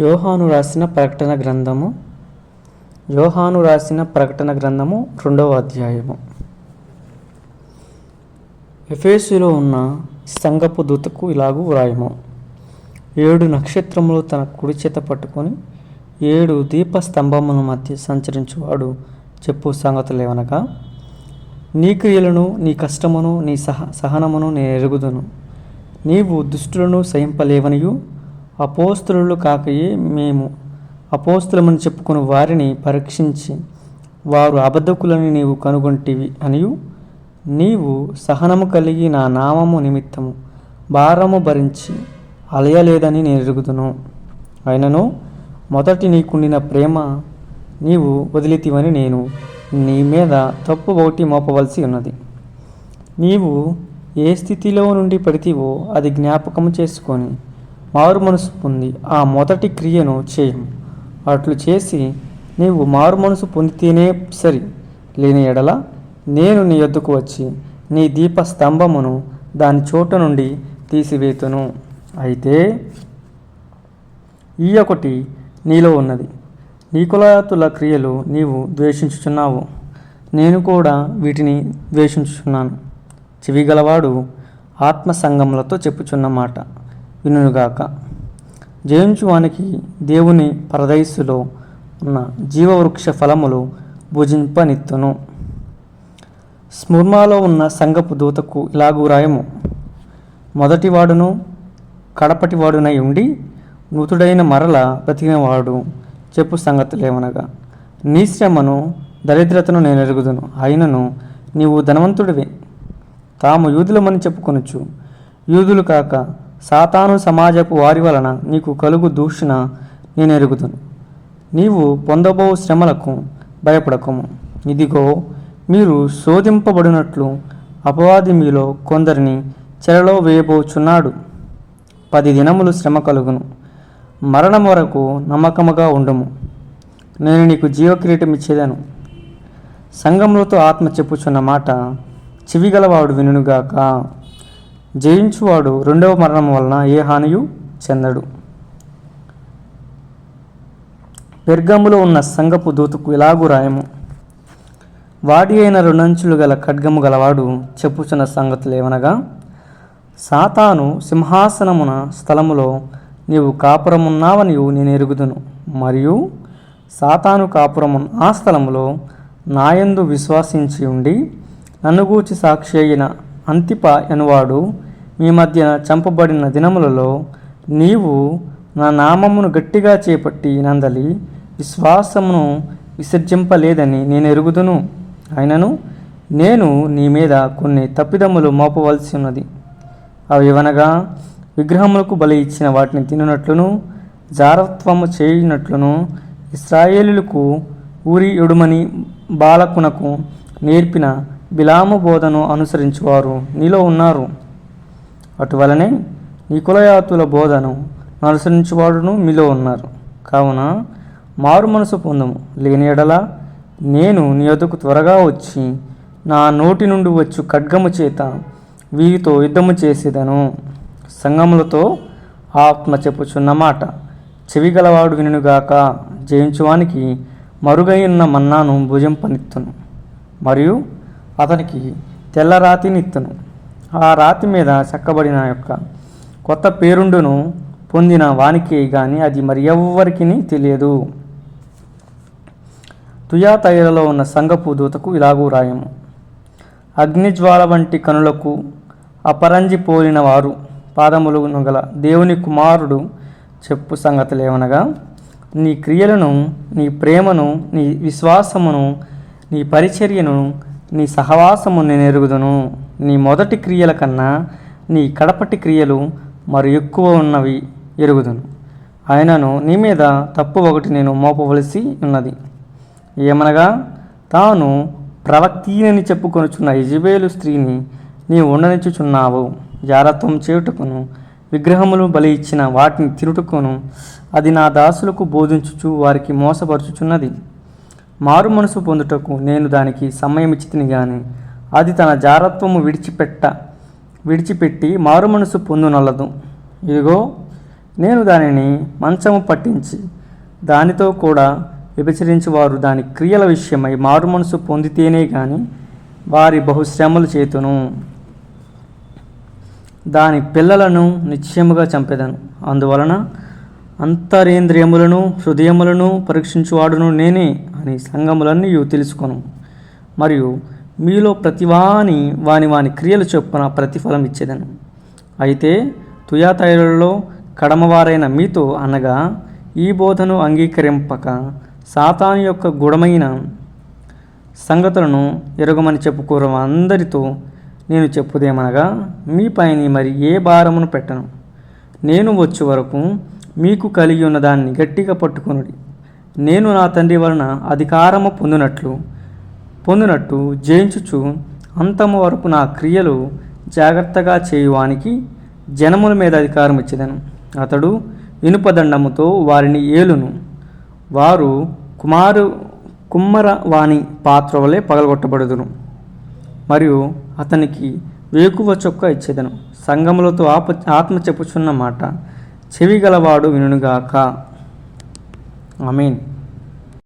యోహాను రాసిన ప్రకటన గ్రంథము యోహాను రాసిన ప్రకటన గ్రంథము రెండవ అధ్యాయము. ఎఫేసులో ఉన్న సంగపు దూతకు ఇలాగూ వ్రాయము. ఏడు నక్షత్రములు తన కుడి చేత పట్టుకొని ఏడు దీపస్తంభముల మధ్య సంచరించువాడు చెప్పు సంగతులేవనగా నీ క్రియలను నీ కష్టమును నీ సహ సహనమును నేను ఎరుగుదును. నీవు దుష్టులను సహింపలేవనియు అపోస్తులు కాకయే మేము. అపోస్తులమని చెప్పుకుని వారిని పరీక్షించి వారు అబద్ధకులని నీవు కనుగొంటివి అనియు. నీవు సహనము కలిగి నా నామము నిమిత్తము భారము భరించి అలయలేదని నేను ఎరుగుదును అయినను మొదటి నీకుండిన ప్రేమ నీవు వదిలితివని నేను నీ మీద తప్పు ఒకటి మోపవలసి ఉన్నది. నీవు ఏ స్థితిలో నుండి పడితివో అది జ్ఞాపకం చేసుకొని మారు మనసు పొంది ఆ మొదటి క్రియను చేయము. అట్లు చేసి నీవు మారు మనసు పొందితేనే సరి. లేని ఎడల నేను నీ యొద్దకు వచ్చి నీ దీప స్తంభమును దాని చోట నుండి తీసివేతును. అయితే ఈ ఒకటి నీలో ఉన్నది. నీకులాతుల క్రియలు నీవు ద్వేషించుచున్నావు. నేను కూడా వీటిని ద్వేషించుచున్నాను. చెవిగలవాడు ఆత్మ సంగములతో చెప్పుచున్న మాట. వినుగాక జయించువానికి దేవుని పరదయస్సులో ఉన్న జీవవృక్ష ఫలములు భుజింపనిత్తును. స్ముర్మాలో ఉన్న సంగపు దూతకు ఇలాగూ రాయము. మొదటివాడును కడపటివాడునై ఉండి మృతుడైన మరల బ్రతికినవాడు చెప్పు సంగతులేమనగా. నీ శ్రమను దరిద్రతను నేను ఎరుగుదును అయినను నీవు ధనవంతుడివే. తాము యూదులమని చెప్పుకొనొచ్చు యూదులు కాక సాతాను సమాజపు వారి వలన నీకు కలుగు దూషణ నేను ఎరుగుదును నీవు పొందబో శ్రమలకు భయపడకము. ఇదిగో మీరు శోధింపబడినట్లు అపవాది మీలో కొందరిని చెరలో వేయబోచున్నాడు. పది దినములు శ్రమ కలుగును. మరణం వరకు నమ్మకముగా ఉండము. నేను నీకు జీవకిరీటం ఇచ్చేదాను సంఘములతో ఆత్మ చెప్పుచున్న మాట చెవిగలవాడు వినుగాక జయించువాడు రెండవ మరణం వలన ఏ హానియు చెందడు. పెర్గములో ఉన్న సంగపు దూతకు ఇలాగు రాయము. వాడి అయిన రెండంచులు గల ఖడ్గము గలవాడు చెప్పుచున్న సంగతులు ఏమనగా సాతాను సింహాసనమున స్థలములో నీవు కాపురమున్నావని నేను ఎరుగుదును. మరియు సాతాను కాపురము ఆ స్థలములో నాయందు విశ్వాసించి ఉండి నన్ను గూర్చి సాక్షి అయిన అంతిప ఎనువాడు మీ మధ్యన చంపబడిన దినములలో నీవు నా నామమును గట్టిగా చేపట్టి నందలి విశ్వాసమును విసర్జింపలేదని నేను ఎరుగుదును. అయినను నేను నీ మీద కొన్ని తప్పిదములు మోపవలసి ఉన్నది. అవి అనగా విగ్రహములకు బలి ఇచ్చిన వాటిని తినునట్లును జారత్వము చేయునట్లును ఇస్రాయేలులకు ఊరి ఎడుమని బాలకునకు నేర్పిన బిలాము బోధను అనుసరించువారు. నీలో ఉన్నారు. అటువలనే నికులయాతుల బోధను అనుసరించువాడును మీలో ఉన్నారు. కావున మారు మనసు పొందము. లేని ఎడల నేను నీ వద్దకు త్వరగా వచ్చి నా నోటి నుండి వచ్చు ఖడ్గము చేత వీరితో యుద్ధము చేసేదను. సంగములతో ఆత్మ చెప్పుచున్న మాట చెవిగలవాడు వినుగాక జయించువానికి మరుగైన మన్నాను భుజం పనిత్తును మరియు అతనికి తెల్ల రాతినిత్తును ఆ రాతి మీద చెక్కబడిన యొక్క కొత్త పేరుండును పొందిన వానికి కానీ అది మరి ఎవ్వరికి తెలియదు. తుయాతైలలో ఉన్న సంగపు దూతకు ఇలాగూ రాయము. అగ్నిజ్వాల వంటి కనులకు అపరంజి పోలిన వారు పాదములను గల దేవుని కుమారుడు చెప్పు సంగతులేమనగా నీ క్రియలను నీ ప్రేమను నీ విశ్వాసమును నీ పరిచర్యను నీ సహవాసము నేను ఎరుగుదును నీ మొదటి క్రియల కన్నా నీ కడపటి క్రియలు మరి ఎక్కువ ఉన్నవి ఎరుగుదును. ఆయనను నీ మీద తప్పు ఒకటి నేను మోపవలసి ఉన్నది. ఏమనగా తాను ప్రవక్తీనని చెప్పుకొనుచున్న ఇజబేలు స్త్రీని నీ ఉండనిచ్చుచున్నావు. జారత్వం చేయుటకును విగ్రహములు బలి ఇచ్చిన వాటిని తిరుటకును అది నా దాసులకు బోధించుచు వారికి మోసపరుచుచున్నది. మారు మనసు పొందుటకు నేను దానికి సమయం ఇచ్చితిని గాని అది తన జారత్వము విడిచిపెట్ట విడిచిపెట్టి మారు మనసు పొందునల్లదు ఇదిగో నేను దానిని మంచము పట్టించి దానితో కూడా విభచరించి వారు దాని క్రియల విషయమై మారు మనసు పొందితేనే గాని వారి బహుశ్రమలు చేతును. దాని పిల్లలను నిశ్చయముగా చంపెదను. అందువలన అంతరేంద్రియములను హృదయములను పరీక్షించువాడును నేనే అని సంగములన్నీ తెలుసుకొను. మరియు మీలో ప్రతివాని వాని వాని క్రియలు చొప్పున ప్రతిఫలం ఇచ్చేదను. అయితే తుయాతైలలో కడమవారైన మీతో అనగా ఈ బోధను అంగీకరింపక సాతాను యొక్క గుణమైన సంగతులను ఎరగమని చెప్పుకోవడం అందరితో నేను చెప్పుదేమనగా మీపైని మరి ఏ భారమును పెట్టను. నేను వచ్చే వరకు మీకు కలిగి ఉన్న దాన్ని గట్టిగా పట్టుకొనుడి. నేను నా తండ్రి వలన అధికారము పొందినట్లు పొందినట్టు జయించుచు అంతము వరకు నా క్రియలు జాగ్రత్తగా చేయువానికి జనముల మీద అధికారం ఇచ్చేదను. అతడు ఇనుపదండముతో వారిని ఏలును. వారు కుమారు కుమ్మరవాణి పాత్ర వలె పగలగొట్టబడుదును మరియు అతనికి వేకువ చొక్క ఇచ్చేదను. సంగములతో ఆప ఆత్మ చెప్పుచున్న మాట చెవి గలవాడు వినుగాక ఐ మీన్